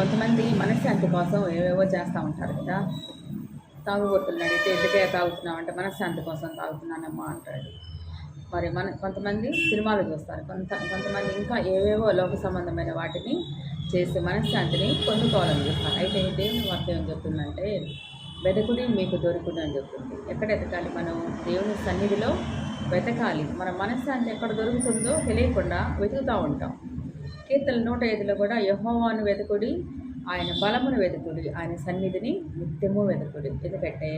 కొంతమంది మనశ్శాంతి కోసం ఏవేవో చేస్తూ ఉంటారు కదా. తాగుబోతులను అడిగితే ఎందుకే తాగుతున్నావు అంటే మనశ్శాంతి కోసం తాగుతున్నానమ్మా అంటాడు. మరి మన కొంతమంది సినిమాలు చూస్తారు. కొంత కొంతమంది ఇంకా ఏవేవో లోక సంబంధమైన వాటిని చేసి మనశ్శాంతిని పొందుకోవాలని చూస్తారు. అయితే దేవుని వాక్యం ఏం చెప్తుందంటే వెతకుడి మీకు దొరుకుడు అని చెప్తుంది. ఎక్కడ ఎతకాలి మనం? దేవుని సన్నిధిలో వెతకాలి. మన మనశ్శాంతి ఎక్కడ దొరుకుతుందో తెలియకుండా వెతుకుతూ ఉంటాం. కీర్తన నూట ఐదులో కూడా యహోవాను వెతుకుడి ఆయన బలమును వెతుకుడి ఆయన సన్నిధిని నిత్యము వెతుకుడి ఎందుకంటే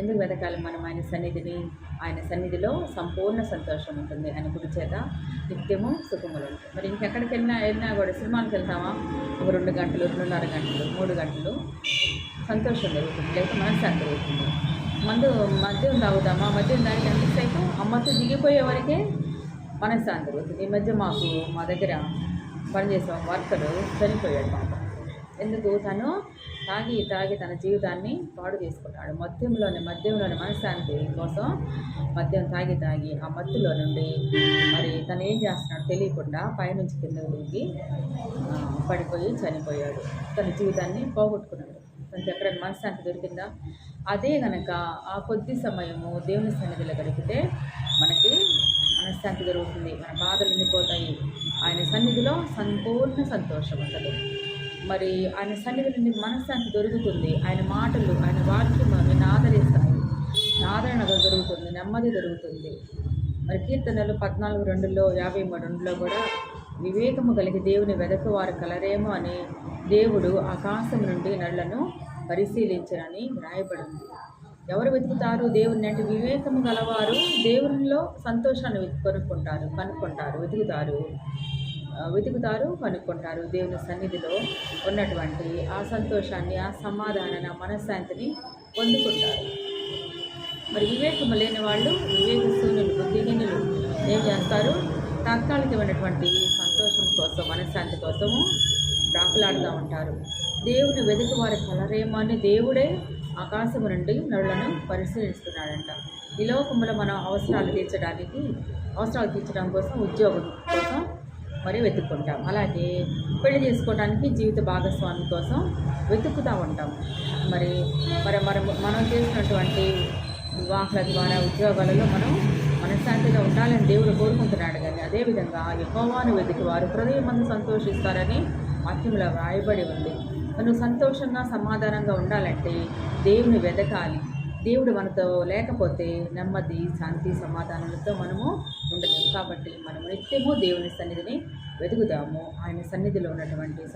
ఎందుకు వెతకాలి మనం ఆయన సన్నిధిని? ఆయన సన్నిధిలో సంపూర్ణ సంతోషం ఉంటుంది ఆయన గుడి చేత నిత్యము సుఖములు ఉంటాయి. మరి ఇంకెక్కడికి వెళ్ళినా వెళ్ళినా కూడా సినిమాకి వెళ్తామా? ఒక రెండు గంటలు రెండున్నర గంటలు మూడు గంటలు సంతోషం జరుగుతుంది లేకపోతే మనశ్శాంతి జరుగుతుంది మందు మద్యం తాగుతామా? మద్యం తాగి ఎంతసేపు? ఆ దిగిపోయే వరకే మనశ్శాంతి జరుగుతుంది ఈ మధ్య మాకు మా దగ్గర పనిచేసే వర్కర్ చనిపోయాడు పాప. ఎందుకు? తను తాగి తాగి తన జీవితాన్ని పాడు చేసుకున్నాడు మద్యంలోని మద్యంలోని మనశ్శాంతి కోసం మద్యం తాగి తాగి ఆ మత్తులో నుండి మరి తను ఏం చేస్తున్నాడు తెలియకుండా పైనుంచి కిందకు దిగి పడిపోయి చనిపోయాడు. తన జీవితాన్ని పోగొట్టుకున్నాడు. తనకి ఎక్కడైనా మనశ్శాంతి దొరికిందా? అదే కనుక ఆ కొద్ది సమయము దేవుని సన్నిధిలో గడిపితే మనశ్శాంతి దొరుకుతుంది మన బాధలు నిండిపోతాయి. ఆయన సన్నిధిలో సంపూర్ణ సంతోషం అసలు. మరి ఆయన సన్నిధి నుండి మనశ్శాంతి దొరుకుతుంది. ఆయన మాటలు ఆయన వాక్యం నిన్ను ఆదరిస్తాయి ఆదరణ దొరుకుతుంది నెమ్మది దొరుకుతుంది మరి కీర్తనలు పద్నాలుగు రెండులో యాభై మూడు రెండులో కూడా వివేకము కలిగి దేవుని వెదకు వారు కలరేమో అని దేవుడు ఆకాశం నుండి నళ్ళను పరిశీలించరని వ్రాయబడింది ఎవరు వెతుకుతారు? దేవుని అంటే వివేకము గలవారు దేవునిలో సంతోషాన్ని కనుక్కుంటారు కొనుక్కుంటారు కనుక్కుంటారు వెతుకుతారు. వెతుకుతారు కనుక్కుంటారు దేవుని సన్నిధిలో ఉన్నటువంటి ఆ సంతోషాన్ని ఆ సమాధానాన్ని ఆ మనశ్శాంతిని పొందుకుంటారు. మరి వివేకము లేని వాళ్ళు వివేకశూన్యులు బుద్ధిహీనులు ఏం చేస్తారు? తాత్కాలికమైనటువంటి సంతోషం కోసం మనశ్శాంతి కోసము ప్రాకులాడుతూ ఉంటారు. దేవుని వెతుకు వారి కలరేమో అని దేవుడే ఆకాశం నుండి నడులను పరిశీలిస్తున్నాడంట. ఈ లోకంలో మనం అవసరాలు తీర్చడానికి అవసరాలు తీర్చడం కోసం ఉద్యోగం కోసం మరి వెతుక్కుంటాం. అలాగే పెళ్ళి చేసుకోవడానికి జీవిత భాగస్వామి కోసం వెతుక్కుతూ ఉంటాం మరి మరి మనం మనం చేసినటువంటి వివాహాల ద్వారా ఉద్యోగాలలో మనం మనశ్శాంతిగా ఉండాలని దేవుడు కోరుకుంటున్నాడు కానీ అదేవిధంగా యహోవాను వెతికి వారు హృదయం మందు సంతోషిస్తారని వాక్యంలో వ్రాయబడి ఉంది. నువ్వు సంతోషంగా సమాధానంగా ఉండాలంటే దేవుని వెతకాలి. దేవుడు మనతో లేకపోతే నెమ్మది శాంతి సమాధానాలతో మనము ఉండలేము. కాబట్టి మనము నిత్యము దేవుని సన్నిధిని వెతుకుదాము. ఆయన సన్నిధిలో ఉన్నటువంటి